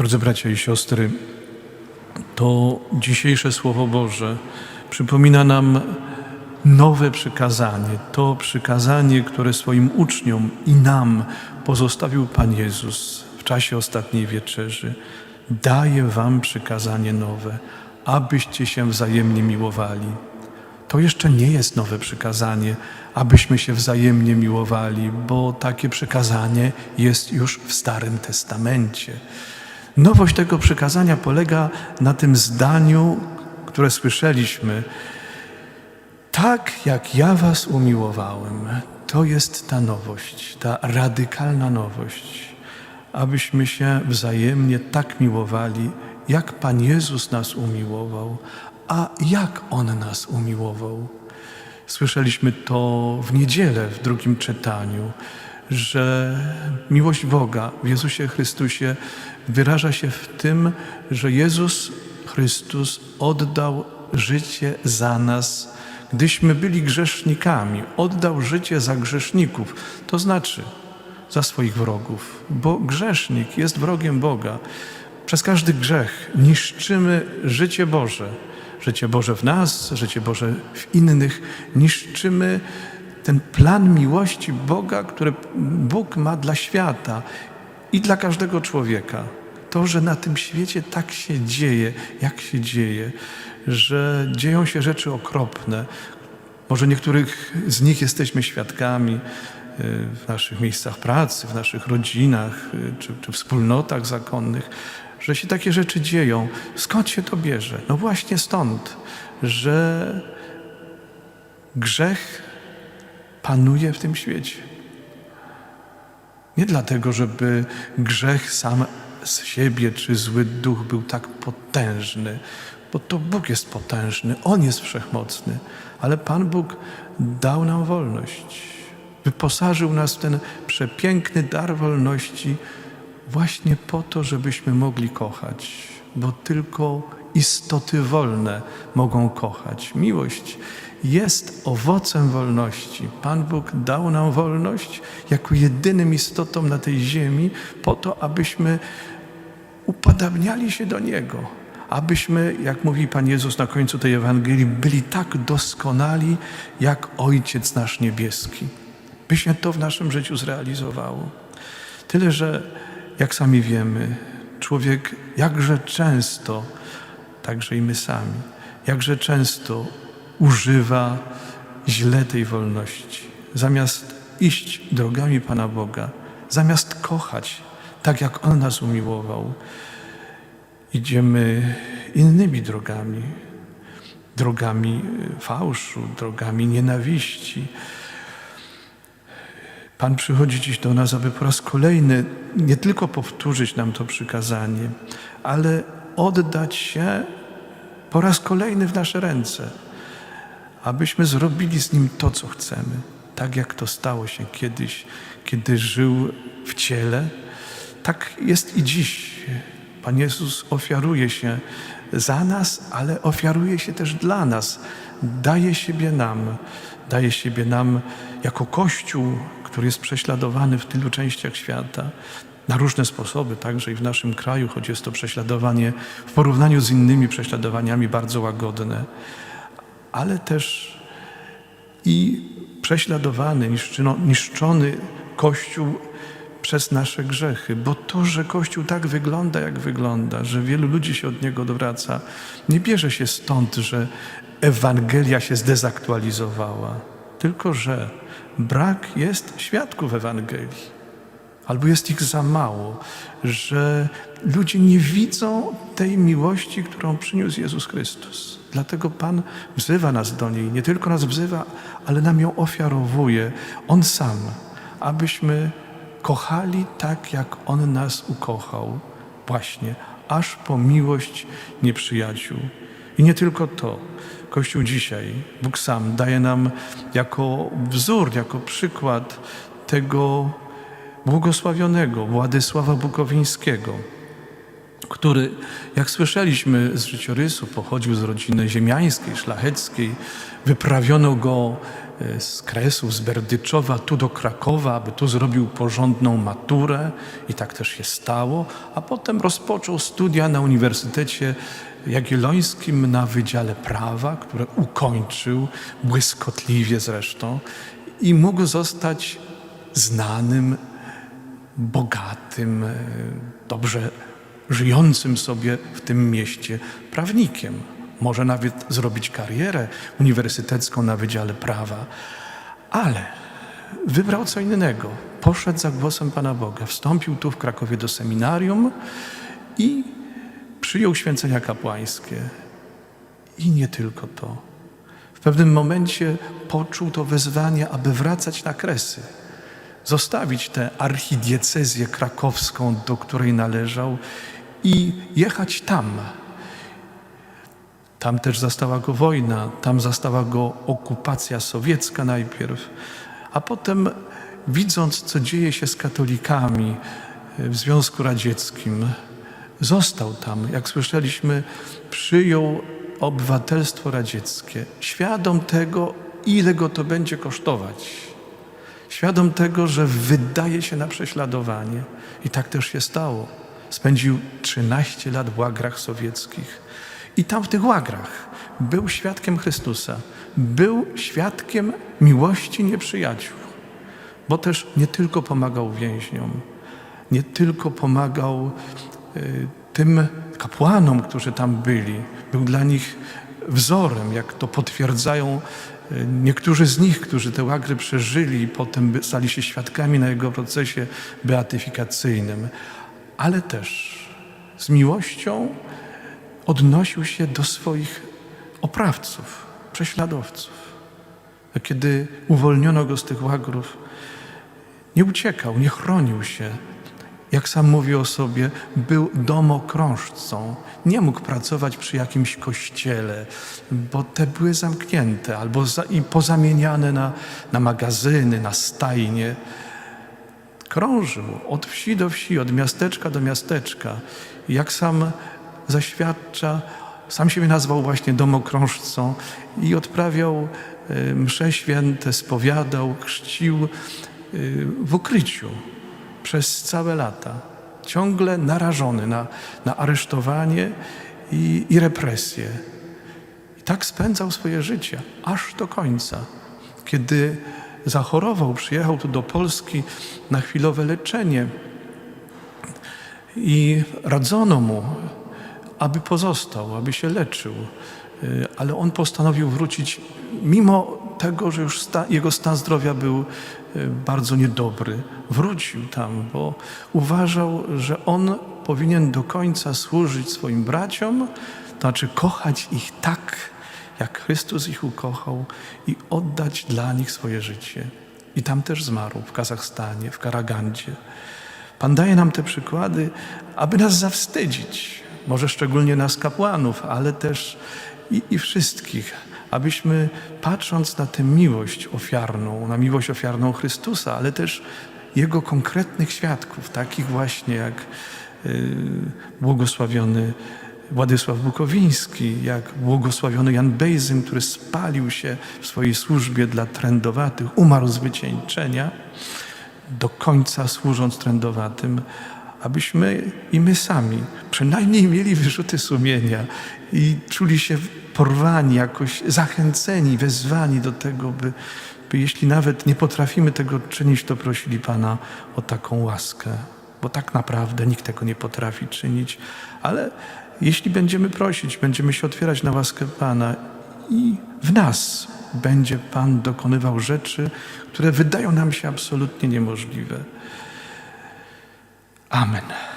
Drodzy bracia i siostry, to dzisiejsze Słowo Boże przypomina nam nowe przykazanie, to przykazanie, które swoim uczniom i nam pozostawił Pan Jezus w czasie ostatniej wieczerzy. Daję wam przykazanie nowe, abyście się wzajemnie miłowali. To jeszcze nie jest nowe przykazanie, abyśmy się wzajemnie miłowali, bo takie przykazanie jest już w Starym Testamencie. Nowość tego przykazania polega na tym zdaniu, które słyszeliśmy. Tak jak ja Was umiłowałem, to jest ta nowość, ta radykalna nowość, abyśmy się wzajemnie tak miłowali, jak Pan Jezus nas umiłował, a jak On nas umiłował. Słyszeliśmy to w niedzielę w drugim czytaniu, że miłość Boga w Jezusie Chrystusie wyraża się w tym, że Jezus Chrystus oddał życie za nas, gdyśmy byli grzesznikami. Oddał życie za grzeszników, to znaczy za swoich wrogów, bo grzesznik jest wrogiem Boga. Przez każdy grzech niszczymy życie Boże. Życie Boże w nas, życie Boże w innych. Niszczymy ten plan miłości Boga, który Bóg ma dla świata i dla każdego człowieka. To, że na tym świecie tak się dzieje, jak się dzieje, że dzieją się rzeczy okropne. Może niektórych z nich jesteśmy świadkami y, w naszych miejscach pracy, w naszych rodzinach y, czy, czy wspólnotach zakonnych, że się takie rzeczy dzieją. Skąd się to bierze? No właśnie stąd, że grzech panuje w tym świecie. Nie dlatego, żeby grzech sam z siebie czy zły duch był tak potężny, bo to Bóg jest potężny, On jest wszechmocny, ale Pan Bóg dał nam wolność. Wyposażył nas w ten przepiękny dar wolności właśnie po to, żebyśmy mogli kochać, bo tylko istoty wolne mogą kochać. Miłość jest owocem wolności. Pan Bóg dał nam wolność jako jedynym istotom na tej ziemi, po to, abyśmy upadabniali się do Niego, abyśmy, jak mówi Pan Jezus na końcu tej Ewangelii, byli tak doskonali, jak Ojciec nasz niebieski. By się to w naszym życiu zrealizowało. Tyle, że jak sami wiemy, człowiek jakże często, także i my sami, jakże często używa źle tej wolności. Zamiast iść drogami Pana Boga, zamiast kochać tak, jak On nas umiłował, idziemy innymi drogami, drogami fałszu, drogami nienawiści. Pan przychodzi dziś do nas, aby po raz kolejny nie tylko powtórzyć nam to przykazanie, ale oddać się po raz kolejny w nasze ręce, abyśmy zrobili z Nim to, co chcemy, tak jak to stało się kiedyś, kiedy żył w ciele. Tak jest i dziś. Pan Jezus ofiaruje się za nas, ale ofiaruje się też dla nas. Daje siebie nam, daje siebie nam jako Kościół, który jest prześladowany w tylu częściach świata, na różne sposoby, także i w naszym kraju, choć jest to prześladowanie w porównaniu z innymi prześladowaniami bardzo łagodne, ale też i prześladowany, niszczony Kościół przez nasze grzechy, bo to, że Kościół tak wygląda, jak wygląda, że wielu ludzi się od niego odwraca, nie bierze się stąd, że Ewangelia się zdezaktualizowała, tylko że brak jest świadków Ewangelii albo jest ich za mało, że ludzie nie widzą tej miłości, którą przyniósł Jezus Chrystus. Dlatego Pan wzywa nas do niej, nie tylko nas wzywa, ale nam ją ofiarowuje, On sam, abyśmy kochali tak, jak On nas ukochał, właśnie, aż po miłość nieprzyjaciół. I nie tylko to. Kościół dzisiaj, Bóg sam daje nam jako wzór, jako przykład tego błogosławionego Władysława Bukowińskiego, który, jak słyszeliśmy z życiorysu, pochodził z rodziny ziemiańskiej, szlacheckiej. Wyprawiono go e, z Kresów, z Berdyczowa, tu do Krakowa, aby tu zrobił porządną maturę i tak też się stało, a potem rozpoczął studia na Uniwersytecie Jagiellońskim na Wydziale Prawa, które ukończył błyskotliwie zresztą i mógł zostać znanym, bogatym, e, dobrze żyjącym sobie w tym mieście prawnikiem. Może nawet zrobić karierę uniwersytecką na Wydziale Prawa, ale wybrał co innego. Poszedł za głosem Pana Boga, wstąpił tu w Krakowie do seminarium i przyjął święcenia kapłańskie. I nie tylko to. W pewnym momencie poczuł to wezwanie, aby wracać na Kresy, zostawić tę archidiecezję krakowską, do której należał i jechać tam. Tam też zastała go wojna, tam zastała go okupacja sowiecka najpierw, a potem widząc, co dzieje się z katolikami w Związku Radzieckim, został tam. Jak słyszeliśmy, przyjął obywatelstwo radzieckie, świadom tego, ile go to będzie kosztować. Świadom tego, że wydaje się na prześladowanie. I tak też się stało. Spędził 13 lat w łagrach sowieckich. I tam w tych łagrach był świadkiem Chrystusa. Był świadkiem miłości nieprzyjaciół. Bo też nie tylko pomagał więźniom, nie tylko pomagał y, tym kapłanom, którzy tam byli, był dla nich wzorem, jak to potwierdzają y, niektórzy z nich, którzy te łagry przeżyli i potem stali się świadkami na jego procesie beatyfikacyjnym, ale też z miłością odnosił się do swoich oprawców, prześladowców. A kiedy uwolniono go z tych łagrów, nie uciekał, nie chronił się. Jak sam mówi o sobie, był domokrążcą. Nie mógł pracować przy jakimś kościele, bo te były zamknięte albo za, i pozamieniane na, na magazyny, na stajnie. Krążył od wsi do wsi, od miasteczka do miasteczka. Jak sam zaświadcza, sam siebie nazwał właśnie domokrążcą i odprawiał e, msze święte, spowiadał, chrzcił e, w ukryciu przez całe lata. Ciągle narażony na, na aresztowanie i, i represję. I tak spędzał swoje życie, aż do końca. Kiedy zachorował, przyjechał tu do Polski na chwilowe leczenie i radzono mu, aby pozostał, aby się leczył. Y, Ale on postanowił wrócić, mimo tego, że już sta, jego stan zdrowia był y, bardzo niedobry. Wrócił tam, bo uważał, że on powinien do końca służyć swoim braciom, to znaczy kochać ich tak, jak Chrystus ich ukochał i oddać dla nich swoje życie. I tam też zmarł, w Kazachstanie, w Karagandzie. Pan daje nam te przykłady, aby nas zawstydzić, może szczególnie nas kapłanów, ale też i, i wszystkich, abyśmy patrząc na tę miłość ofiarną, na miłość ofiarną Chrystusa, ale też Jego konkretnych świadków, takich właśnie jak y, błogosławiony Władysław Bukowiński, jak błogosławiony Jan Bejzym, który spalił się w swojej służbie dla trędowatych, umarł z wycieńczenia, do końca służąc trędowatym, abyśmy i my sami przynajmniej mieli wyrzuty sumienia i czuli się porwani, jakoś zachęceni, wezwani do tego, by, by jeśli nawet nie potrafimy tego czynić, to prosili Pana o taką łaskę, bo tak naprawdę nikt tego nie potrafi czynić, ale jeśli będziemy prosić, będziemy się otwierać na łaskę Pana i w nas będzie Pan dokonywał rzeczy, które wydają nam się absolutnie niemożliwe. Amen.